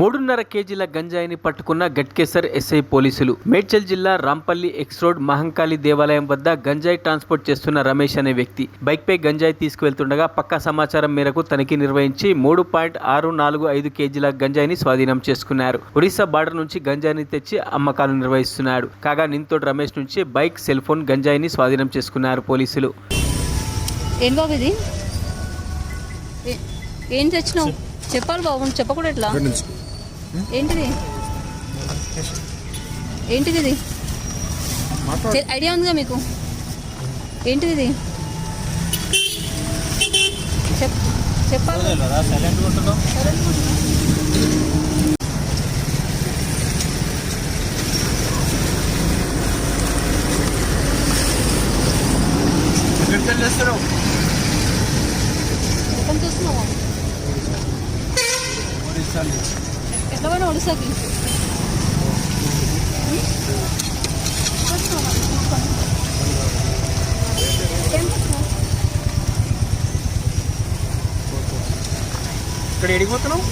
మూడున్నర కేజీల గంజాయిని పట్టుకున్న గట్కేసర్ ఎస్ఐ పోలీసులు. మేడ్చల్ జిల్లా రాంపల్లి ఎక్స్ రోడ్ మహంకాళి దేవాలయం వద్ద గంజాయి ట్రాన్స్పోర్ట్ చేస్తున్న రమేష్ అనే వ్యక్తి. బైక్పై గంజాయి తీసుకువెళ్తుండగా పక్కా సమాచారం మేరకు తనిఖీ నిర్వహించి మూడు పాయింట్ ఆరు నాలుగు ఐదు కేజీల గంజాయిని స్వాధీనం చేసుకున్నారు. ఒడిశా బార్డర్ నుంచి గంజాయిని తెచ్చి అమ్మకాలు నిర్వహిస్తున్నాడు. కాగా నింతోడు రమేష్ నుంచి బైక్ సెల్ ఫోన్ గంజాయిని స్వాధీనం చేసుకున్నారు పోలీసులు. ఏం బాబు ఇది? ఏ- ఏం తెచ్చినావు? చెప్పాలి బాబు చెప్పకూడదు ఎట్లా? ఏంటిది? ఏంటిది ఇది ఐడియా ఉందిగా మీకు? ఏంటిది ఇది చెప్ చెప్పాలి. చూస్తున్నావా? ఎట్లా పోయినా చేస్తున్నావు? ఇక్కడ ఎడిగిపోతున్నావు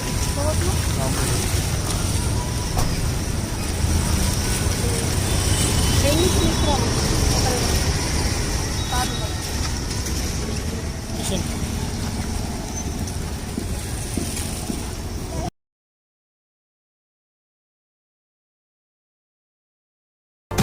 ఏం